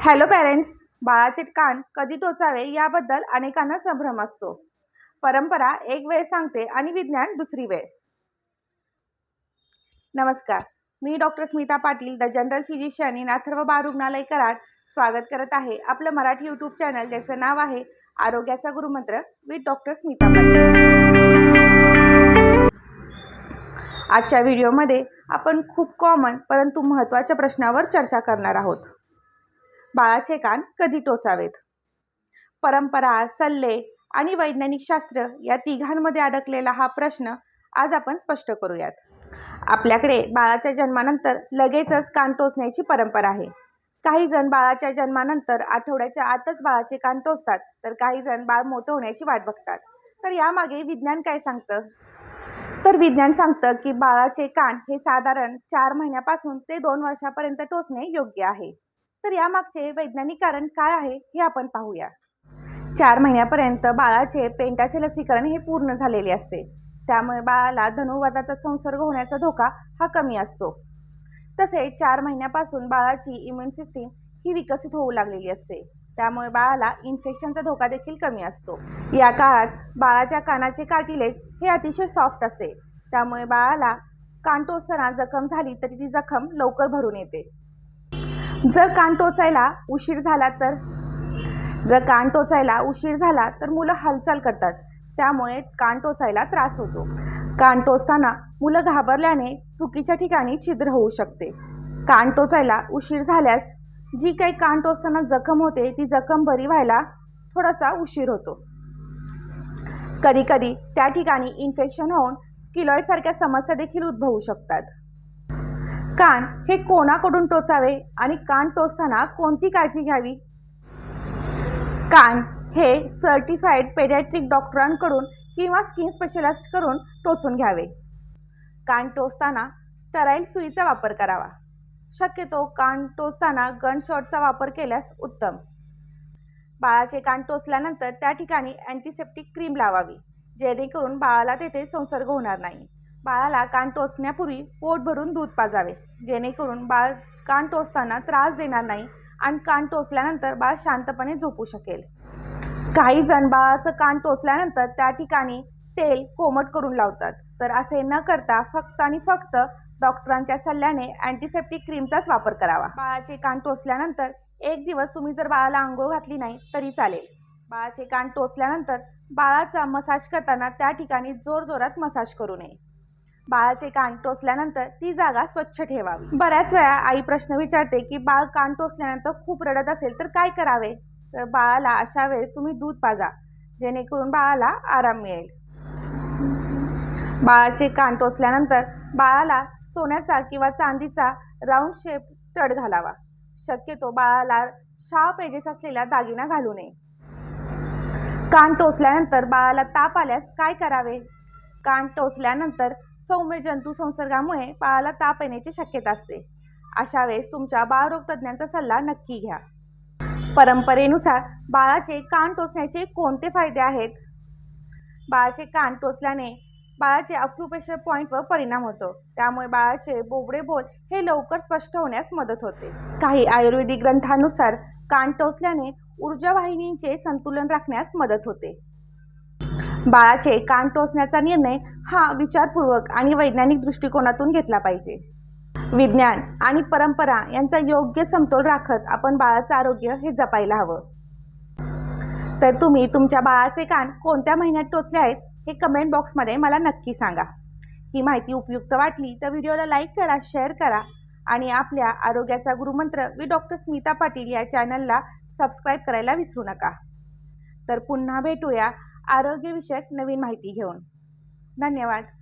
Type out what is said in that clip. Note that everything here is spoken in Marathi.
हॅलो पॅरेंट्स बाळाचे कान कधी टोचावे याबद्दल अनेकांना संभ्रम असतो. परंपरा एक वेळ सांगते आणि विज्ञान दुसरी वेळ. नमस्कार मी doctor Smita Patil the general physician in Atharva बाळ रुग्णालय कराड स्वागत करत आहे आपलं मराठी यूट्यूब चॅनल ज्याचं नाव आहे आरोग्याचा गुरुमंत्र विथ डॉक्टर स्मिता पाटील. आजच्या व्हिडिओमध्ये आपण खूप कॉमन परंतु महत्त्वाच्या प्रश्नावर चर्चा करणार आहोत. बाळाचे कान कधी टोचावेत? परंपरा सल्ले आणि वैज्ञानिक शास्त्र या तिघांमध्ये अडकलेला हा प्रश्न आज आपण स्पष्ट करूयात. आपल्याकडे बाळाच्या जन्मानंतर लगेचच कान टोचण्याची परंपरा आहे. काही जण बाळाच्या जन्मानंतर आठवड्याच्या आतच बाळाचे कान टोचतात तर काही जण बाळ मोठं होण्याची वाट बघतात. तर यामागे विज्ञान काय सांगतं? तर विज्ञान सांगतं की बाळाचे कान हे साधारण चार महिन्यापासून ते दोन वर्षापर्यंत टोचणे योग्य आहे. तर यामागचे वैज्ञानिक कारण काय आहे हे आपण पाहूया. चार महिन्यापर्यंत बाळाचे पेंटाचे लसीकरण हे पूर्ण झालेले असते. त्यामुळे बाळाला धनुर्वाताचा संसर्ग होण्याचा धोका हा कमी असतो. तसेच चार महिन्यापासून बाळाची इम्युन सिस्टीम ही विकसित होऊ लागलेली असते. त्यामुळे बाळाला इन्फेक्शनचा धोका देखील कमी असतो. या काळात बाळाच्या कानाचे कार्टिलेज हे अतिशय सॉफ्ट असते. त्यामुळे बाळाला कान टोचताना जखम झाली तरी ती जखम लवकर भरून येते. जर कान टोचायला उशीर झाला तर जर कान टोचायला उशीर झाला तर मुलं हालचाल करतात. त्यामुळे कान टोचायला त्रास होतो. कान टोचताना मुलं घाबरल्याने चुकीच्या ठिकाणी छिद्र होऊ शकते. कान टोचायला उशीर झाल्यास जी काही कान टोचताना जखम होते ती जखम बरी व्हायला थोडासा उशीर होतो. कधीकधी त्या ठिकाणी इन्फेक्शन होऊन किलॉईडसारख्या समस्या देखील उद्भवू शकतात. कान हे कोणाकडून टोचावे आणि कान टोचताना कोणती काळजी घ्यावी? कान हे सर्टिफाईड पेडॅट्रिक डॉक्टरांकडून किंवा स्किन स्पेशलिस्टकडून टोचून घ्यावे. कान टोचताना स्टराईल सुईचा वापर करावा. शक्यतो कान टोचताना गन शॉटचा वापर केल्यास उत्तम. बाळाचे कान टोचल्यानंतर त्या ठिकाणी अँटीसेप्टिक क्रीम लावावी जेणेकरून बाळाला तेथे संसर्ग होणार नाही. बाळाला कान टोचण्यापूर्वी पोट भरून दूध पाजावे. जेणेकरून बाळ कान टोचताना त्रास देणार नाही आणि कान टोचल्यानंतर बाळ शांतपणे झोपू शकेल. काही जण बाळाचं कान टोचल्यानंतर त्या ठिकाणी तेल कोमट करून लावतात. तर असे न करता फक्त आणि फक्त डॉक्टरांच्या सल्ल्याने अँटीसेप्टिक क्रीमचाच वापर करावा. बाळाचे कान टोचल्यानंतर एक दिवस तुम्ही जर बाळाला आंघोळ घातली नाही तरी चालेल. बाळाचे कान टोचल्यानंतर बाळाचा मसाज करताना त्या ठिकाणी जोरजोरात मसाज करू नये. बाळाचे कान टोचल्यानंतर ती जागा स्वच्छ ठेवावी. बऱ्याच वेळा आई प्रश्न विचारते की बाळ कान टोचल्यानंतर खूप रडत असेल तर काय करावे? तर बाळाला अशा वेळेस तुम्ही दूध पाजा जेणेकरून बाळाला आराम मिळेल. बाळाचे कान टोचल्यानंतर बाळाला सोन्याचा किंवा चांदीचा राऊंड शेप स्टड घालावा. शक्यतो बाळाला शार्प पेजेस असलेला दागिना घालू नये. कान टोचल्यानंतर बाळाला ताप आल्यास काय करावे? कान टोचल्यानंतर सौम्य जंतू संसर्गामुळे बाळाला ताप येण्याची शक्यता असते. अशा वेळेस तुमच्या बाळरोग तज्ज्ञांचा सल्ला नक्की घ्या. परंपरेनुसार बाळाचे कान टोचण्याचे कोणते फायदे आहेत? बाळाचे कान टोचल्याने बाळाचे अक्युपेशर पॉईंटवर परिणाम होतो. त्यामुळे बाळाचे बोबडे बोल हे लवकर स्पष्ट होण्यास मदत होते. काही आयुर्वेदिक ग्रंथानुसार कान टोचल्याने ऊर्जा वाहिनींचे संतुलन राखण्यास मदत होते. बाळाचे कान टोचण्याचा निर्णय हा विचारपूर्वक आणि वैज्ञानिक दृष्टिकोनातून घेतला पाहिजे. विज्ञान आणि परंपरा यांचा योग्य समतोल राखत आपण बाळाचं आरोग्य हे जपायला हवं. तर तुम्ही तुमच्या बाळाचे कान कोणत्या महिन्यात टोचले आहेत हे कमेंट बॉक्समध्ये मला नक्की सांगा. ही माहिती उपयुक्त वाटली तर व्हिडिओला लाईक करा शेअर करा आणि आपल्या आरोग्याचा गुरुमंत्र वि डॉक्टर स्मिता पाटील या चॅनलला सबस्क्राईब करायला विसरू नका. तर पुन्हा भेटूया आरोग्यविषयक नवीन माहिती घेऊन. ધન્યવાદ